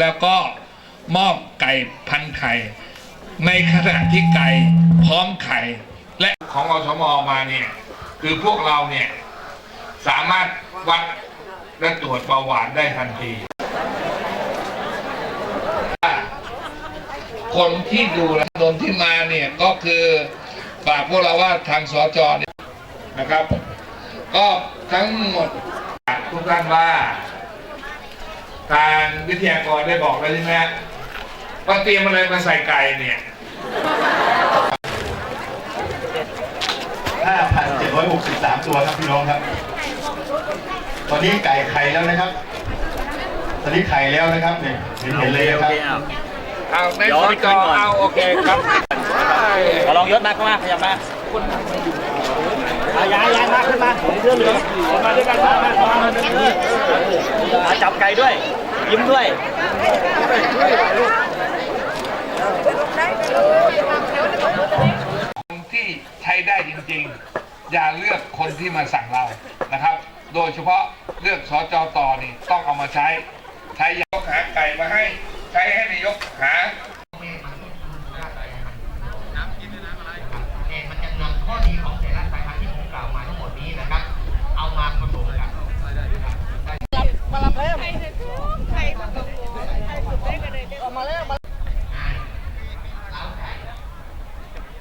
แล้วก็มอบไก่พันไข่ ในขณะที่ไก่พร้อมไข่ และของอสมมาเนี่ย คือพวกเราเนี่ย สามารถวัดและตรวจเบาหวานได้ทันที คนที่ดูแลนนที่มาเนี่ย ก็คือฝากพวกเราว่าทางสจเนี่ยนะครับ ก็ทั้งหมดทุกท่านว่า ทางวิทยากรได้บอกแล้วใช่ไหมฮะว่าเตรียมอะไรมาใส่ไก่เนี่ย5,763 ตัวครับพี่น้องครับ ตอนนี้ไก่ไข่แล้วนะครับ ตอนนี้ไข่แล้วนะครับเนี่ยเห็นเห็นเลยนะครับเอาในเดี๋ยวสให้จขึ้นก่อนเอาโอเคครับขอลองยศมากมากขยับมาอะย้ายย้ายมาขึ้นมาเรื่องเหลืองมาด้วยกันมามามามาอะ จับไก่ด้วย ยิ้มด้วยที่ใช้ได้จริงๆ อย่าเลือกคนที่มาสั่งเรานะครับ โดยเฉพาะเลือกสจต่อนี่ต้องเอามาใช้ ใช้ยกหาไก่มาให้ ใช้ให้นายกหา เองมันจะนำข้อดีของแต่ละสายพันธุ์ที่ผมกล่าวมาทั้งหมดนี้นะครับ เอามาผสมกัน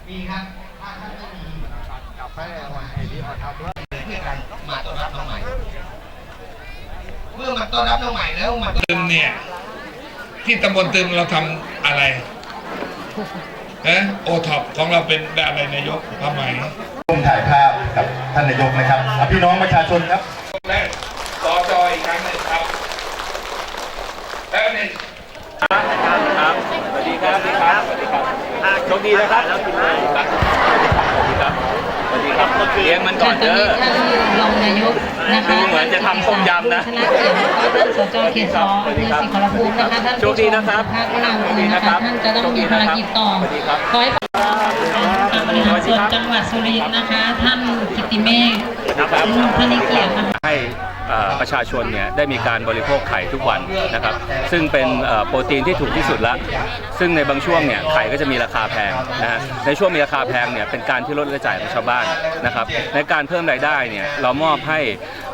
มีครับถ้าท่านไม่มีกาแฟวันไอดีออทับเพื่อกันมาต้อนรับน้องใหม่ เมื่อมาต้อนรับน้องใหม่แล้วมันตึมเนี่ยที่ตำบลตึมเราทำอะไรนะโอท็อปของเราเป็นอะไรนายกทำไมร่วมถ่ายภาพกับท่านนายกนะครับอะพี่น้องประชาชนครับและสอจออีกครั้งหนึ่งครับแล้วในครับสวัสดีครับสวัสดีครับสวัสดีครับโช คดีนะครับแล้วกินได้ครับสวัสดีครับสวัสดีครับสวัสดีครับเลี้ยงมันก่อนตอนเด้นี้อท่านรองนายกนะคะดูเหมือนจะทำต้มยำนะธนเกียรติแล้วก็ท่านสจเขตสองอำเภอศรีขอรภูมินะคะท่านโชคดีนะครับภาคเราโชคดีนะนะครัคะบท่านจะต้องมีภารกิจต่อสวัสดีครับขอให้การบริหารส่วนจังหวัดสุรินทร์นะคะ ท่านกิติเมฆนะครับท่านนิเกียรตินะคะ ให้ประชาชนเนี่ยได้มีการบริโภคไข่ทุกวันนะครับ ซึ่งเป็นโปรตีนที่ถูกที่สุดละ ซึ่งในบางช่วงเนี่ยไข่ก็จะมีราคาแพงนะฮะในช่วงมีราคาแพงเนี่ยเป็นการที่ลดรายจ่ายของชาวบ้านนะครับ ในการเพิ่มรายได้เนี่ยเรามอบให้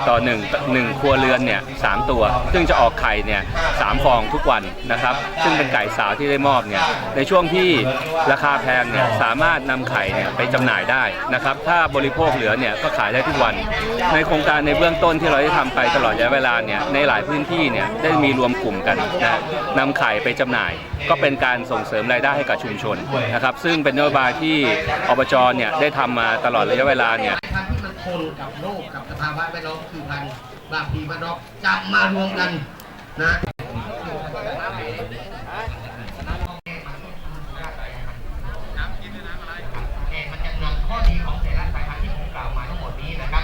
ต่อหนึ่งหนึ่งครัวเรือนเนี่ยสามตัว ซึ่งจะออกไข่เนี่ยสามฟองทุกวันนะครับ ซึ่งเป็นไก่สาวที่ได้มอบเนี่ยในช่วงที่ราคาแพงเนี่ยสามารถนำไข่เนี่ยไปจำหน่ายได้นะครับ ถ้าบริโภคเหลือเนี่ยก็ขายได้ทุกวัน ในโครงการในเบื้องต้นที่เราได้ทำไปตลอดระยะเวลาเนี่ยในหลายพื้นที่เนี่ยได้มีรวมกลุ่มกันนะนำไข่ไปจำหน่าย ก็เป็นการส่งเสริมรายได้ให้กับชุมชนนะครับซึ่งเป็นนโยบายที่อบจเนี่ยได้ทำมาตลอดระยะเวลาเนี่ยสายพันธุ์ที่มันทนกับโลกกับสภาวะแวดล้อมคือพันบาปีบานอกจะมารวมกันนะเองมันจะนำข้อดีของแต่ละสายพันธุ์ที่ผมกล่าวมาทั้งหมดนี้นะครับ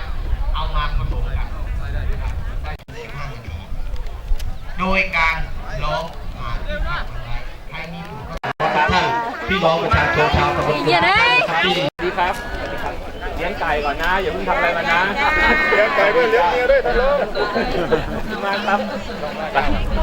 เอามาผสมกันโดยการล้อมหาที่พักเอาไว้ให้มีผู้ท่าน พี่น้องประชาชนชาวตำบลกุฎนะครับที่สวัสดีครับสวัสดีครับเลี้ยงไก่ก่อนนะอย่าเพิ่งทำอะไรมันนะเลี้ยงไก่ด้วยเลี้ยงเมียด้วยทันเลยมาครับไป